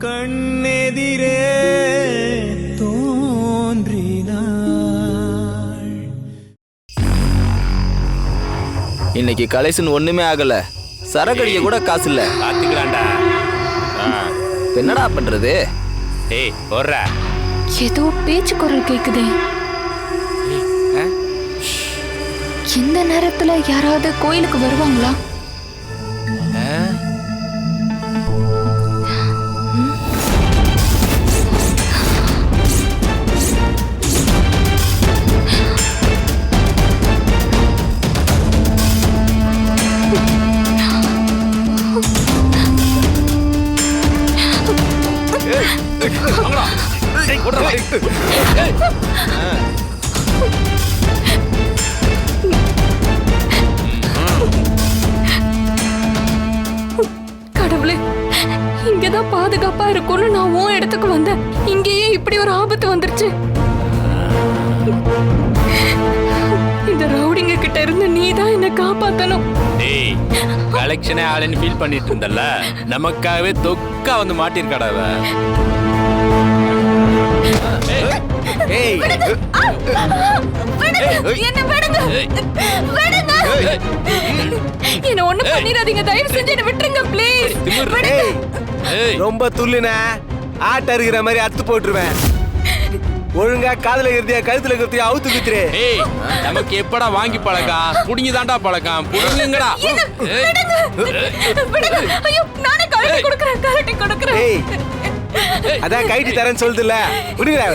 கண்ணெதிரே தோன்றினாள். இன்னைக்கு கலெக்ஷன் ஒண்ணுமே ஆகல. சரக்கடிக்க கூட காசு இல்ல பாத்துக்கலாம்டா. என்னடா பண்றது? டேய் போடுற. ஏதோ பேச்சு குரல் கேக்குதே. ஆ? இந்த நேரத்துல யாராவது கோயிலுக்கு வருவாங்களா? கடவுளே இங்கதான் பாதுகாப்பா இருக்கும்னு நான் உன் இடத்துக்கு வந்தேன். இங்கேயே இப்படி ஒரு ஆபத்து வந்துருச்சு. இந்த ரவுடிங்க கிட்ட இருந்து நீ தான் என்ன காப்பாத்தணும். டேய் கலெக்ஷனே ஆளுன்னு ஃபீல் பண்ணிட்டு இருந்தல்ல? நமக்காகவே தொக்கா வந்து மாட்டிருக்காடா ஏய் என்ன விடுங்க. விடுங்க. என்ன ஒண்ணு பண்ணிடாதீங்க. தயவு செஞ்சு என்ன விட்டுருங்க ப்ளீஸ் திமிரு. ஏய். ரொம்ப துள்ளுன. ஆட்ட இருக்கிற மாதிரி அத்து போட்டுருவேன். ஒழுங்கா காதுல இருந்தியா கழுத்துல இருந்தியா அவுத்து குத்துரு. ஏய் நமக்கு எப்படா வாங்கி பழக்கம்? புடிங்கி தாண்டா பழக்கம். புடுங்குங்கடா. ஐயோ நானே கழட்டி கொடுக்கறேன் கழட்டி கொடுக்கறேன். ஏய். அதான் கைட்டு தரேன்னு சொல்லுதுல்ல. விடுங்கடா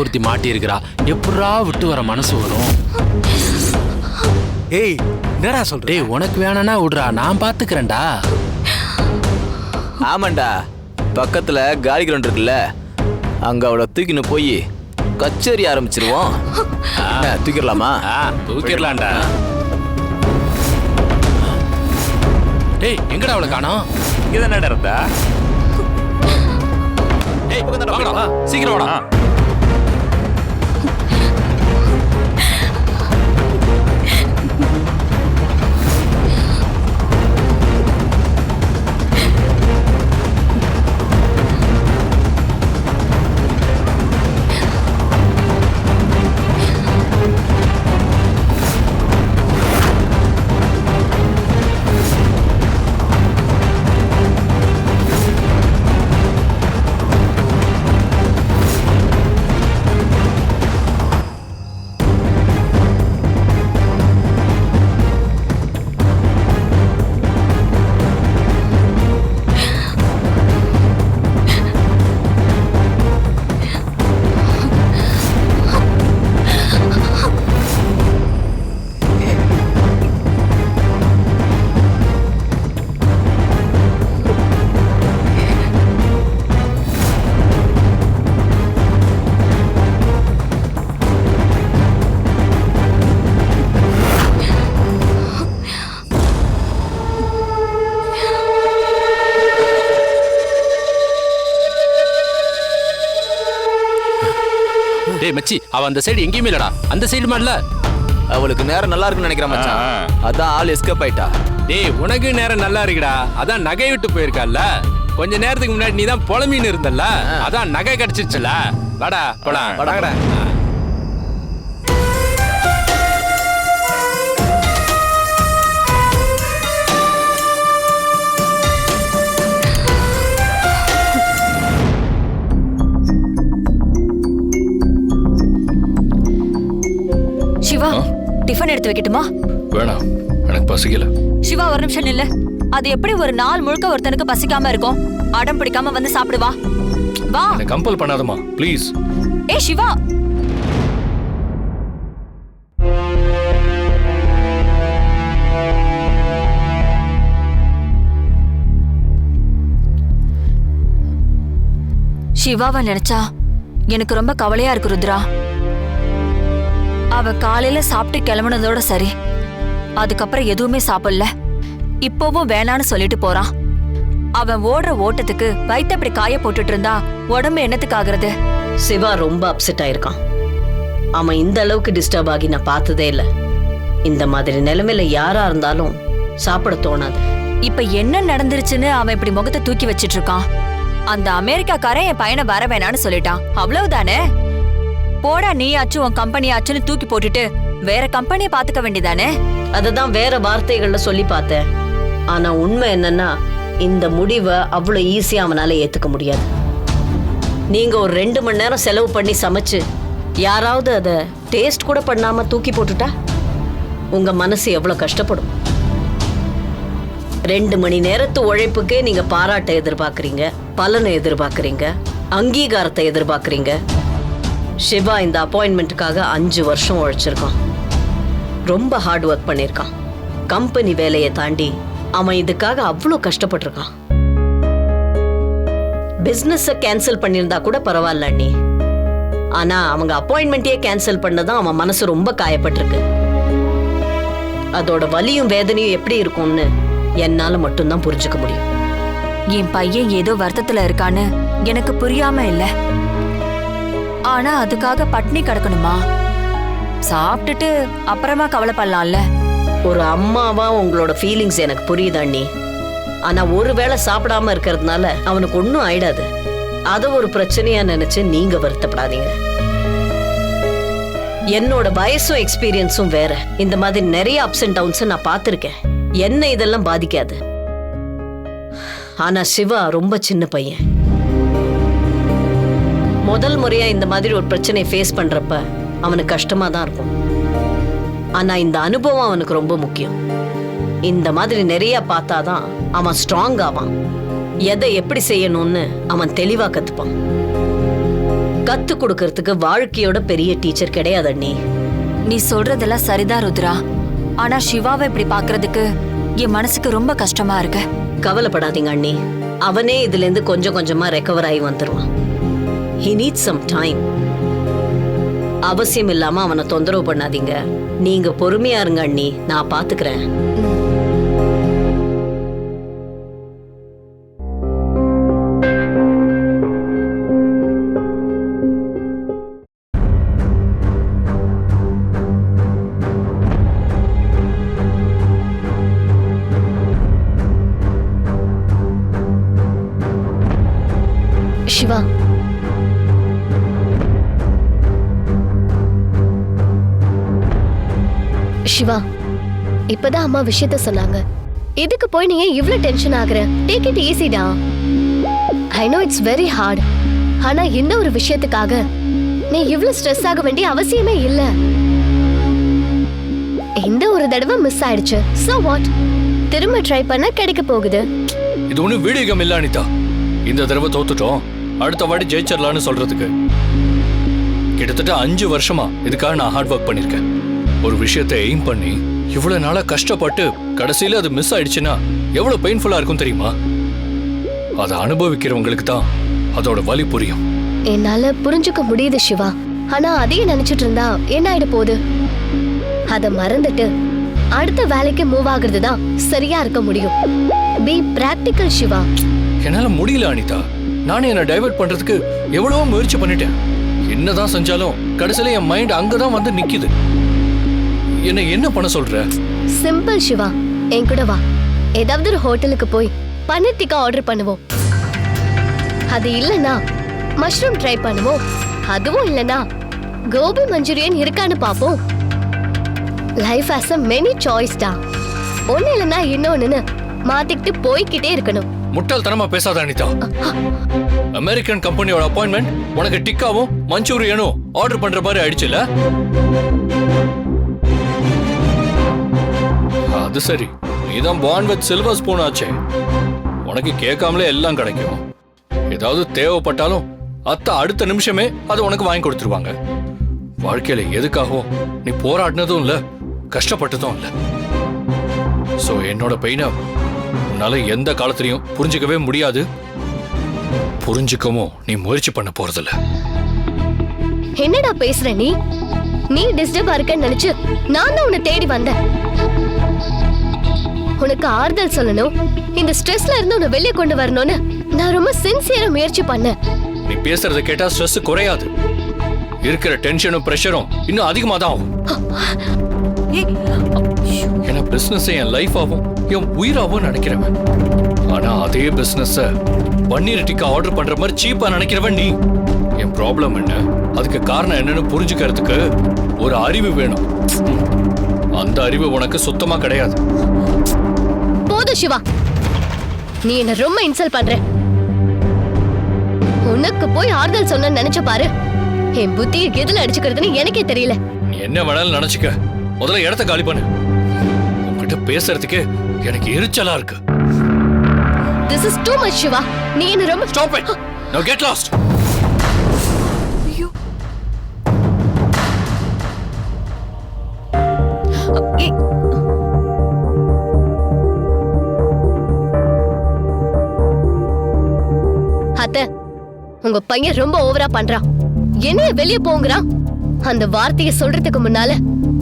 ஒருத்தி மாட்டி இருக்கிறா எப்படா விட்டு வர மனசு வரும்? ஏய் என்னடா சொல்ற? டேய் உனக்கு வேணும்னா விடுறா. நான் பாத்துக்கிறேன்டா. ஆமாண்டா. பக்கத்துல காலி கிரவுண்ட் இருக்குல்ல அங்க அவளை தூக்கின்னு போய் கச்சேரி ஆரம்பிச்சிருவோம். என்ன, தூக்கிடலாமா? ஆ தூக்கிடலாம்டா. டேய் எங்கடா அவளை காணோம்? இங்க தானே இருந்தா வாங்கடா சீக்கிரம் வாடா. மச்சி அவ அந்த சைடு எங்கேயுமே இல்லடா. அந்த சைடு மாடல அவளுக்கு நேரம் நல்லா இருக்குன்னு நினைக்கிறேன் மச்சான். அதான் ஆள் எஸ்கேப் ஆயிட்டா. டேய் உனக்கு நேரம் நல்லா இருக்குடா. அதான் நகை விட்டு போயிருக்கால கொஞ்ச நேரத்துக்கு முன்னாடி நீ தான் புலமின்னு இருந்தல்ல அதான் நகை கிடைச்சிருச்சுல வாடா போலாம். வாடா டிஃபன் எடுத்து வைக்கட்டுமா? வேணாம். எனக்கு பசிக்கல. சிவா ஒரு நிமிஷம் நில்லு. அது எப்படி ஒரு நாள் முழுக்க ஒருத்தனுக்கு பசிக்காம இருக்கும்? அடம் பிடிக்காம வந்து சாப்பிடு வா. கம்பல் பண்ணாதம்மா. ப்ளீஸ் ஏ சிவா. சிவாவை நினைச்சா எனக்கு ரொம்ப கவலையா இருக்கு ருத்ரா. அவ காலையில சாப்பிட்டு கிளம்புனதோட சரி. அதுக்கப்புறம் எதுவுமே சாப்பிடல. இப்போவும் வேணான்னு சொல்லிட்டு போறான். அவன் ஓடுற ஓட்டத்துக்கு வயித்த அப்படி காய போட்டுட்டு இருந்தா உடம்பு என்னத்துக்கு ஆகுறது? சிவா ரொம்ப அப்செட் ஆயிருக்கான். அவன் இந்த அளவுக்கு டிஸ்டர்ப் ஆகி நான் பார்த்ததே இல்ல. இந்த மாதிரி நிலைமையில யாரா இருந்தாலும் சாப்பிட தோணாது. இப்ப என்ன நடந்துருச்சுன்னு அவன் இப்படி முகத்தை தூக்கி வச்சிட்டு இருக்கான். அந்த அமெரிக்காக்காரன் என் பையனை வர வேணான்னு சொல்லிட்டான். அவ்வளவுதானே? போடா நீயாச்சும் உன் கம்பெனியாச்சுன்னு தூக்கி போட்டுட்டு வேற கம்பெனியை பாத்துக்க வேண்டியதானே? அததான் வேற வார்த்தைகள்ல சொல்லி பார்த்தேன். ஆனா உண்மை என்னன்னா இந்த முடிவை அவ்வளவு ஈஸியா அவனால ஏத்துக்க முடியாது. நீங்க ஒரு ரெண்டு மணி நேரம் செலவு பண்ணி சமைச்சு யாராவது அதை டேஸ்ட் கூட பண்ணாம தூக்கி போட்டுட்டா? உங்க மனசு எவ்வளவு கஷ்டப்படும்? ரெண்டு மணி நேரத்து உழைப்புக்கே நீங்க பாராட்டை எதிர்பார்க்கறீங்க பலனை எதிர்பார்க்கறீங்க அங்கீகாரத்தை எதிர்பார்க்கறீங்க. சிவா இந்த அப்பாயின்மெண்ட்டுக்காக அஞ்சு வருஷம் உழைச்சிருக்கான். ரொம்ப ஹார்ட் ஒர்க் பண்ணியிருக்கான் கம்பெனி வேலையை தாண்டி அவன் இதுக்காக அவ்வளோ கஷ்டப்பட்டிருக்கான். பிஸ்னஸை கேன்சல் பண்ணியிருந்தா கூட பரவாயில்ல அண்ணி. ஆனால் அவங்க அப்பாயின்மெண்ட்டையே கேன்சல் பண்ணதான் அவன் மனசு ரொம்ப காயப்பட்டிருக்கு. அதோட வலியும் வேதனையும் எப்படி இருக்கும்னு என்னால் மட்டும்தான் புரிஞ்சுக்க முடியும். என் பையன் ஏதோ வருத்தத்தில் இருக்கான்னு எனக்கு புரியாம இல்லை. ஆனா அதுக்காக பட்னி கிடக்கணுமா? சாப்பிட்டுட்டு அப்புறமா கவலைப்படலாம்ல. ஒரு அம்மாவா உங்களோட ஃபீலிங்ஸ் எனக்கு புரியுது அண்ணி? ஆனா ஒருவேளை சாப்பிடாம இருக்கிறதுனால அவனுக்கு ஒன்றும் ஆயிடாது. அத ஒரு பிரச்சனையா நினைச்சு நீங்க வருத்தப்படாதீங்க. என்னோட வயசும் எக்ஸ்பீரியன்ஸும் வேற. இந்த மாதிரி நிறைய அப்ஸ் அண்ட் டவுன்ஸ் நான் பார்த்துருக்கேன். என்ன இதெல்லாம் பாதிக்காது. ஆனா சிவா ரொம்ப சின்ன பையன். முதல் முறையா இந்த மாதிரி ஒரு பிரச்சனையை ஃபேஸ் பண்றப்ப அவனுக்கு கஷ்டமா தான் இருக்கும். ஆனா இந்த அனுபவம் அவனுக்கு ரொம்ப முக்கியம். இந்த மாதிரி நிறைய பார்த்தாதான் அவன் ஸ்ட்ராங் ஆவான். எதை எப்படி செய்யணும்னு அவன் தெளிவா கத்துப்பான். கத்து கொடுக்கறதுக்கு வாழ்க்கையோட பெரிய டீச்சர் கிடையாது அண்ணி. நீ சொல்றதெல்லாம் சரிதான் ருத்ரா. ஆனா சிவாவை இப்படி பாக்குறதுக்கு என் மனசுக்கு ரொம்ப கஷ்டமா இருக்கு. கவலைப்படாதீங்க அண்ணி. அவனே இதுல இருந்து கொஞ்சம் கொஞ்சமா ரெக்கவர் ஆகி வந்துருவான். ஹி நீட் சம் டைம் அவசியம் இல்லாம அவனை தொந்தரவு பண்ணாதீங்க. நீங்க பொறுமையா இருங்க அண்ணி. நான் பாத்துக்கிறேன். இப்பதான் அம்மா விஷயத்த சொன்னாங்க. இதுக்கு போய் நீங்க இவ்ளோ டென்ஷன் ஆகுற? Take it ஈஸிடா I know it's very hard ஆனா இந்த ஒரு விஷயத்துக்காக நீ இவ்ளோ ஸ்ட்ரெஸ் ஆக வேண்டிய அவசியமே இல்ல. இந்த ஒரு தடவை மிஸ் ஆயிடுச்சு. சோ வாட் திரும்ப ட்ரை பண்ண கிடைக்க போகுது. இது ஒன்றும் வீடியோ இல்ல அனிதா. இந்த தடவை தோத்துட்டோம். அடுத்த வாடி ஜெயிச்சிடலான்னு சொல்றதுக்கு. கிட்டத்தட்ட அஞ்சு வருஷமா இதுக்காக நான் ஹார்ட் ஒர்க் பண்ணிருக்கேன். ஒரு விஷயத்தை எய்ம் பண்ணி இவ்வளவு நாளா கஷ்டப்பட்டு கடைசியில அது மிஸ் ஆயிடுச்சுன்னா எவ்வளவு பெயின்ஃபுல்லா இருக்கும் தெரியுமா? அதை அனுபவிக்கிறவங்களுக்கு தான் அதோட வலி புரியும். என்னால புரிஞ்சுக்க முடியுது சிவா. ஆனா அதையே நினைச்சிட்டு இருந்தா என்ன ஆயிட போகுது? அத மறந்துட்டு அடுத்த வேலைக்கு மூவ் ஆகுறது தான் சரியா இருக்க முடியும். Be practical Shiva. என்னால முடியல அனிதா. நானே என்ன டைவர்ட் பண்றதுக்கு எவ்வளவோ முயற்சி பண்ணிட்டேன். என்னதான் செஞ்சாலும் கடைசியில என் மைண்ட் அங்கதான் வந்து நிக்குது. என்ன என்ன பண்ண சொல்ற? சிம்பிள் சிவா என் கூட வா. ஏதாவது ஒரு ஹோட்டலுக்கு போய் பன்னீர் டிக்கா ஆர்டர் பண்ணுவோம். அது இல்லனா மஷ்ரூம் ட்ரை பண்ணுவோம். அதுவும் இல்லனா கோபி மஞ்சூரியன் இருக்கான்னு பாப்போம் life has a many choice டா. ஒண்ணு இல்லனா இன்னொன்னு மாத்திக்கிட்டு போய்க்கிட்டே இருக்கணும். முட்டாள்தனமா பேசாத அனிதா. அமெரிக்கன் கம்பெனியோட அப்பாயின்மெண்ட் உனக்கு டிக்காவும் மஞ்சூரியனும் ஆர்டர் பண்ற மாதிரி ஆயிடுச்சுல? அது சரி. நீதான் பான் வித் சில்வர் ஸ்பூன் ஆச்சே. உனக்கு கேட்காமலே எல்லாம் கிடைக்கும். ஏதாவது தேவைப்பட்டாலும் அத்தை அடுத்த நிமிஷமே அதை உனக்கு வாங்கி கொடுத்துருவாங்க. வாழ்க்கையில எதுக்காகவும் நீ போராடினதும் இல்ல கஷ்டப்பட்டதும் இல்ல. சோ என்னோட பெயினை உன்னால எந்த காலத்திலையும் புரிஞ்சுக்கவே முடியாது. புரிஞ்சுக்கவும் நீ முயற்சி பண்ண போறதில்ல. என்னடா பேசுற நீ? நீ டிஸ்டர்பா இருக்கன்னு நினைச்சு நான் தான் உன்னை தேடி வந்தேன். உனக்கு ஆறுதல் சொல்லணும். இந்த ஸ்ட்ரெஸ்ல இருந்து உன்னை வெளியே கொண்டு வரணும்னு நான் ரொம்ப சின்சியரா முயற்சி பண்ணேன். நீ பேசுறத கேட்டா ஸ்ட்ரெஸ் குறையாது. இருக்கிற டென்ஷனும் பிரஷரும் இன்னும் அதிகமா தான் ஆகும். ஏன்னா பிசினஸ் என் லைஃபாவும் என் உயிராவும் நினைக்கிறவன். ஆனா அதே பிசினஸ் பன்னீர் டிக்கா ஆர்டர் பண்ற மாதிரி சீப்பா நினைக்கிறவன் நீ. என் ப்ராப்ளம் என்ன? அதுக்கு காரணம் என்னன்னு புரிஞ்சுக்கிறதுக்கு ஒரு அறிவு வேணும். அந்த அறிவு உனக்கு சுத்தமா கிடையாது. போதும் சிவா. நீ என்ன ரொம்ப இன்சல்ட் பண்ற. உனக்கு போய் ஆறுதல் சொன்ன நினைச்சு பாரு. என் புத்தியை எதுல அடிச்சுக்கிறதுன்னு எனக்கே தெரியல. என்ன வேணாலும் நினைச்சுக்க. முதல்ல இடத்த காலி பண்ணு. உன்கிட்ட பேசுறதுக்கு எனக்கு எரிச்சலா இருக்கு. This is too much Shiva. நீ என்ன ரொம்ப stop it no get lost ஏய், உங்க பையன் ரொம்ப ஓவரா பண்றான். என்னைய வெளிய போங்கறான்? அந்த வார்த்தையை சொல்றதுக்கு முன்னால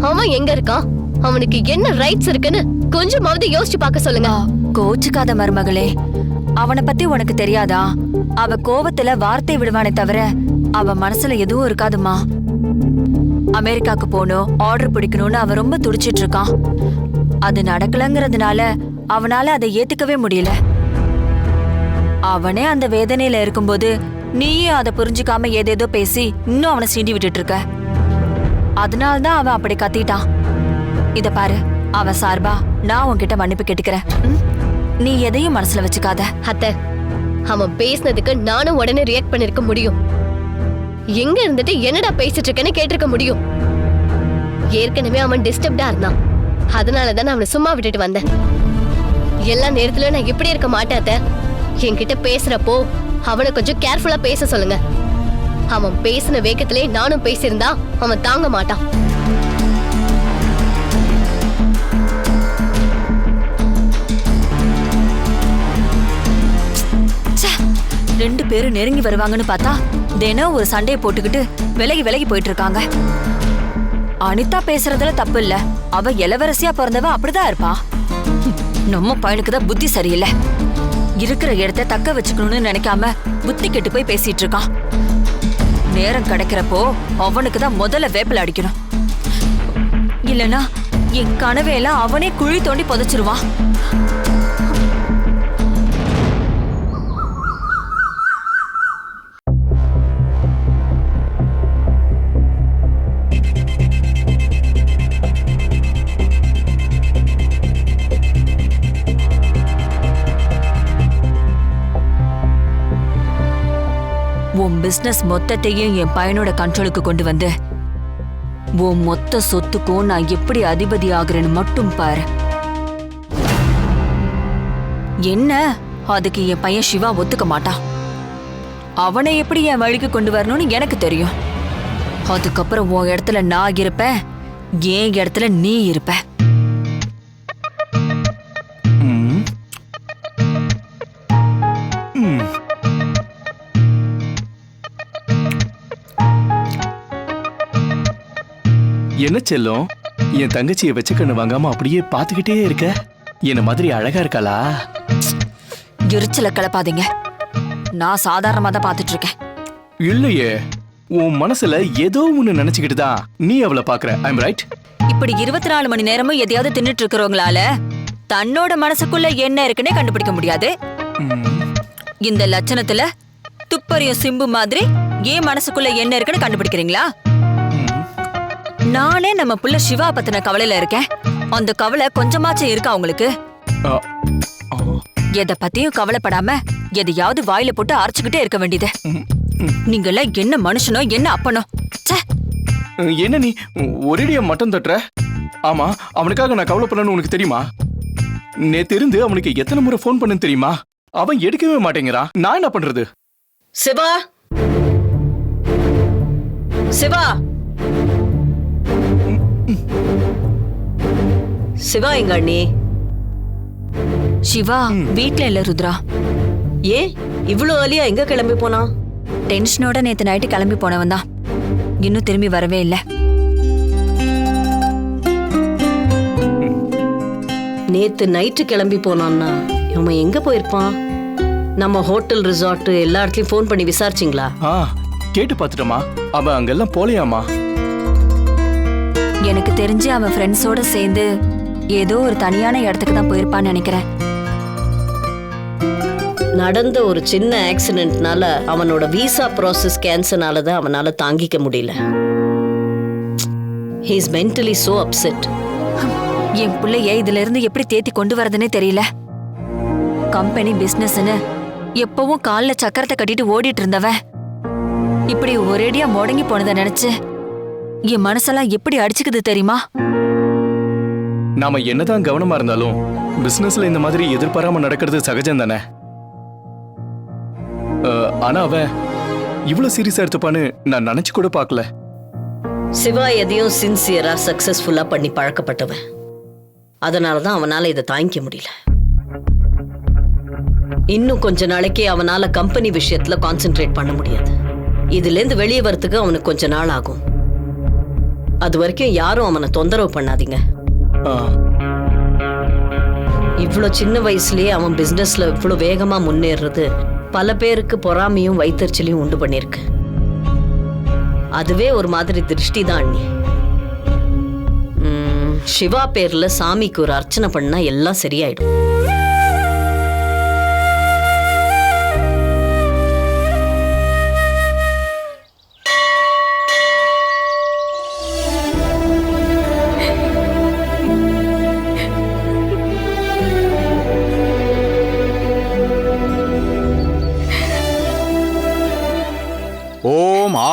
அவன் எங்க இருக்கான்? அவனுக்கு என்ன ரைட்ஸ் இருக்குன்னு கொஞ்சமாவது யோசிச்சு பார்க்க சொல்லுங்க. கோச்சுக்காத மருமகளே. அவனை பத்தி உனக்கு தெரியாதா? அவ கோவத்துல வார்த்தை விடுவானே தவிர அவ மனசுல எதுவும் இருக்காதுமா அமெரிக்காக்கு போகணும் ஆர்டர் பிடிக்கணும்னு அவன் ரொம்ப துடிச்சிட்டு இருக்கான். அது நடக்கலங்கிறதுனால அவனால அதை ஏத்துக்கவே முடியல. அவனே அந்த வேதனையில இருக்கும்போது நீயும் அதை புரிஞ்சுக்காம ஏதேதோ பேசி இன்னும் அவனை சீண்டி விட்டுட்டு இருக்க அதனால்தான் அவன் அப்படி கத்திட்டான். இத பாரு அவன் சார்பா நான் உன்கிட்ட மன்னிப்பு கேட்டுக்கிறேன். நீ எதையும் மனசுல வச்சுக்காத. அத்த அவன் பேசினதுக்கு நானும் உடனே ரியாக்ட் பண்ணிருக்க முடியும். எங்க இருந்துட்டு என்னடா பேசிட்டு இருக்கேன்னு கேட்டிருக்க முடியும். ஏற்கனவே அவன் டிஸ்டர்ப்டா இருந்தான். அதனால தான் அவனை சும்மா விட்டுட்டு வந்தேன். எல்லா நேரத்துலயும் நான் இப்படி இருக்க மாட்டேன் என்கிட்ட பேசுறப்போ அவனை கொஞ்சம் கேர்ஃபுல்லா பேச சொல்லுங்க. அவன் பேசின வேகத்திலே நானும் பேசியிருந்தா அவன் தாங்க மாட்டான் ச்சே, ரெண்டு பேரும் நெருங்கி வருவாங்கன்னு பார்த்தா தினம் ஒரு சண்டையை போட்டுக்கிட்டு விலகி விலகி போயிட்டு இருக்காங்க அனிதா பேசுறதுல தப்பு இல்ல. அவ இளவரசியா பிறந்தவ அப்படிதான் இருப்பா. நம்ம பையனுக்கு தான் புத்தி சரியில்லை. இருக்கிற இடத்த தக்க வச்சுக்கணும்னு நினைக்காம புத்தி கெட்டு போய் பேசிட்டு இருக்கான். நேரம் கிடைக்கிறப்போ அவனுக்கு தான் முதல்ல வேப்பில் அடிக்கணும். இல்லனா என் கனவையெல்லாம் அவனே குழி தோண்டி புதைச்சிருவான். பிசினஸ் மொத்தத்தையும் என் பையனோட கண்ட்ரோலுக்கு கொண்டு வந்து. உன் மொத்த சொத்துக்கும் நான் எப்படி அதிபதி ஆகுறேன்னு மட்டும் பாரு. என்ன? அதுக்கு என் பையன் சிவா ஒத்துக்க மாட்டான். அவனை எப்படி என் வழிக்கு கொண்டு வரணும்னு எனக்கு தெரியும். அதுக்கப்புறம் உன் இடத்துல நான் இருப்பேன். என் இடத்துல நீ இருப்ப. என்ன செல்லம்? என் தங்கச்சியை வச்ச கண்ணு வாங்காம அப்படியே பார்த்துக்கிட்டே இருக்க. என்ன மாதிரி அழகா இருக்காளா? எரிச்சல கிளப்பாதீங்க. நான் சாதாரணமா தான் பார்த்துட்டு இருக்கேன் இல்லையே. உன் மனசுல ஏதோ ஒண்ணு நினைச்சுக்கிட்டு தான் நீ அவளை பாக்குற ஐம் ரைட் இப்படி இருபத்தி நாலு மணி நேரமும் எதையாவது தின்னுட்டு இருக்கிறவங்களால தன்னோட மனசுக்குள்ள என்ன இருக்குன்னே கண்டுபிடிக்க முடியாது. இந்த லட்சணத்துல துப்பறியும் சிம்பு மாதிரி ஏன் மனசுக்குள்ள என்ன இருக்குன்னு கண்டுபிடிக்கிறீங்களா? நானே நம்ம புள்ள சிவா பத்தின கவலையில இருக்கேன். அந்த கவலை கொஞ்சமாச்சும் இருக்கா உங்களுக்கு? எதை பத்தியும் கவலைப்படாம எதையாவது வாயில போட்டு அரைச்சுக்கிட்டே இருக்க வேண்டியது. நீங்கெல்லாம் என்ன மனுஷனோ என்ன அப்பனோ? ச்சே. என்ன நீ? ஒரேடியா மட்டம் தட்டுற? ஆமா அவனுக்காக நான் கவலைப்படணும்னு உனக்கு தெரியுமா? நேத்து இருந்து அவனுக்கு எத்தனை முறை ஃபோன் பண்ணு தெரியுமா? அவன் எடுக்கவே மாட்டேங்கிறான். நான் என்ன பண்றது? சிவா? சிவா? சிவா எங்க அண்ணி? சிவா வீட்ல இல்ல ருத்ரா. ஏ இவ்ளோ அலியா எங்க கிளம்பி போனா? டென்ஷனோட நேத்து நைட்டு கிளம்பி போனவன் தான். இன்னும் திரும்பி வரவே இல்ல. நேத்து நைட்டு கிளம்பி போனான்னா இவன் எங்க போயிருப்பான்? நம்ம ஹோட்டல் ரிசார்ட் எல்லா இடத்துலயும் ஃபோன் பண்ணி விசாரிச்சிங்களா? ஆ கேட்டு பார்த்துட்டமா அவன் அங்கெல்லாம் போலையாமா எனக்கு தெரிஞ்சு அவன் ஃப்ரெண்ட்ஸோட சேர்ந்து ஏதோ ஒரு தனியான இடத்துக்கு தான் போயிருப்பான்னு நினைக்கிறேன். நடந்த ஒரு சின்ன ஆக்சிடென்ட்னால அவனோட விசா ப்ராசஸ் கேன்சர்னால தான் அவனால தாங்கிக்க முடியல. ஹீஸ் மென்டலி சோ அப்செட் என் பிள்ளைய இதுல இருந்து எப்படி தேத்தி கொண்டு வரதுன்னே தெரியல. கம்பெனி பிசினஸ்னு எப்பவும் கால்ல சக்கரத்தை கட்டிட்டு ஓடிட்டு இருந்தவன். இப்படி ஒரேடியா முடங்கி போனதை நினைச்சு என் மனசெல்லாம் எப்படி அடிச்சுக்குது தெரியுமா? நாம என்னதான் கவனமா இருந்தாலும் பிசினஸ்ல இந்த மாதிரி எதிர்பாராம நடக்கிறது சகஜம் தானே? ஆனா அவன் இவ்வளவு சீரியஸா எடுத்துப்பான்னு நான் நினைச்சு கூட பார்க்கல. சிவா எதையும் சின்சியரா சக்சஸ்ஃபுல்லா பண்ணி பழக்கப்பட்டவன். அதனால தான் அவனால இதை தாங்கிக்க முடியல. இன்னும் கொஞ்ச நாளைக்கு அவனால கம்பெனி விஷயத்துல கான்சென்ட்ரேட் பண்ண முடியாது. இதுல இருந்து வெளியே வரத்துக்கு அவனுக்கு கொஞ்ச நாள் ஆகும். அது வரைக்கும் யாரும் அவனை தொந்தரவு பண்ணாதீங்க. இவ்வளோ சின்ன வயசுலயே அவன் பிசினஸ்ல இவ்வளோ வேகமா முன்னேறுறது பல பேருக்கு பொறாமையும் வைத்தறிச்சலையும் உண்டு பண்ணிருக்கு அதுவே ஒரு மாதிரி திருஷ்டி தான் அண்ணி சிவா பேர்ல சாமிக்கு ஒரு அர்ச்சனை பண்ணா எல்லாம் சரியாயிடும்.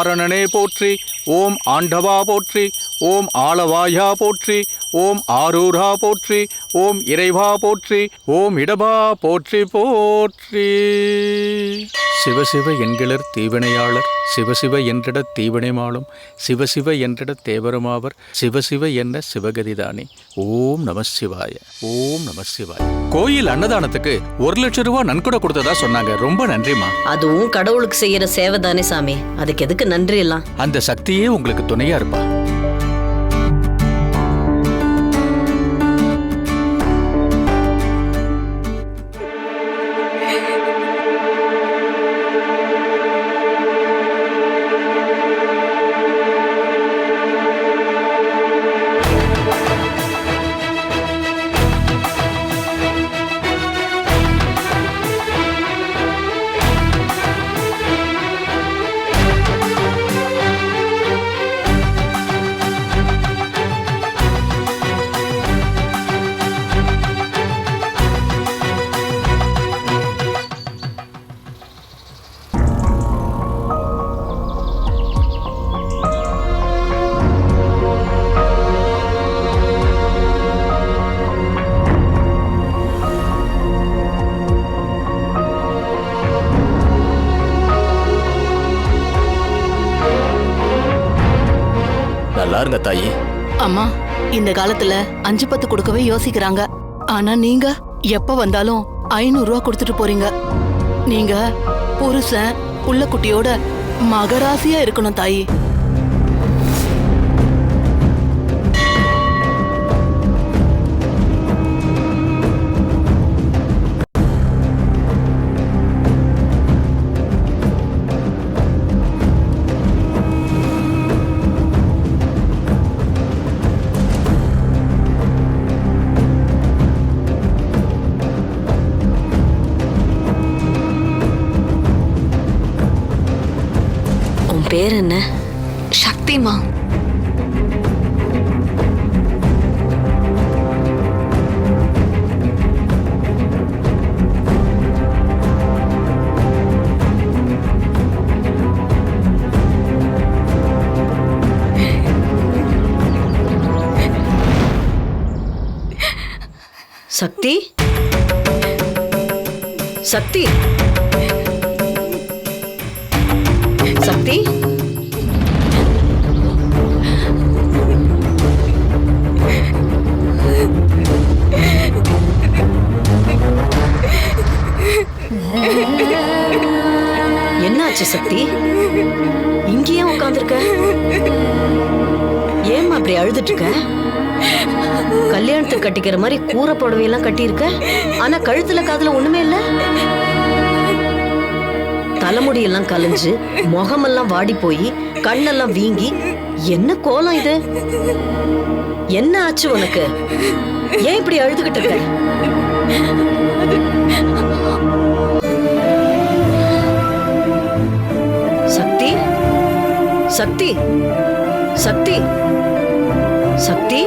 காரணனே போற்றி ஓம் ஆண்டவா போற்றி ஓம் ஆளவாயா போற்றி ஓம் ஆரூரா போற்றி ஓம் இறைவா போற்றி ஓம் இடபா போற்றி போற்றி. சிவசிவ என்கிலர் தீவினையாளர் சிவசிவ என்றிட தீவினைமாளும் சிவசிவ என்றிட தேவருமாவர் சிவசிவ என்ன சிவகதிதானே. ஓம் நம சிவாய ஓம் நம சிவாய. கோயில் அன்னதானத்துக்கு ஒரு லட்சம் ரூபாய் நன்கொடை கொடுத்ததா சொன்னாங்க. ரொம்ப நன்றிமா அதுவும் கடவுளுக்கு செய்யற சேவை தானே சாமி. அதுக்கு எதுக்கு நன்றி எல்லாம் அந்த சக்தியே உங்களுக்கு துணையா இருப்பா. தாயி. அம்மா இந்த காலத்துல அஞ்சு பத்து கொடுக்கவே யோசிக்கிறாங்க. ஆனா நீங்க எப்ப வந்தாலும் ஐநூறு ரூபா கொடுத்துட்டு போறீங்க. நீங்க புருஷன் புள்ள குட்டியோட மகராசியா இருக்கணும் தாயி. சக்தி? சக்தி? சக்தி? என்னாச்சு சக்தி? இங்கேயே உட்காந்துருக்க ஏம்மா அப்படி அழுதுட்டு இருக்க? கல்யாணத்துக்கு கட்டிக்கிற மாதிரி கூரை புடவையெல்லாம் கட்டியிருக்க? ஆனா கழுத்துல காதுல ஒண்ணுமே இல்ல? தலைமுடியெல்லாம் கலைஞ்சு முகமெல்லாம் வாடி போய் கண்ணெல்லாம் வீங்கி என்ன கோலம் இது? என்ன ஆச்சு உனக்கு? ஏன் இப்படி அழுதுகிட்டு இருக்க? சக்தி? சக்தி? சக்தி?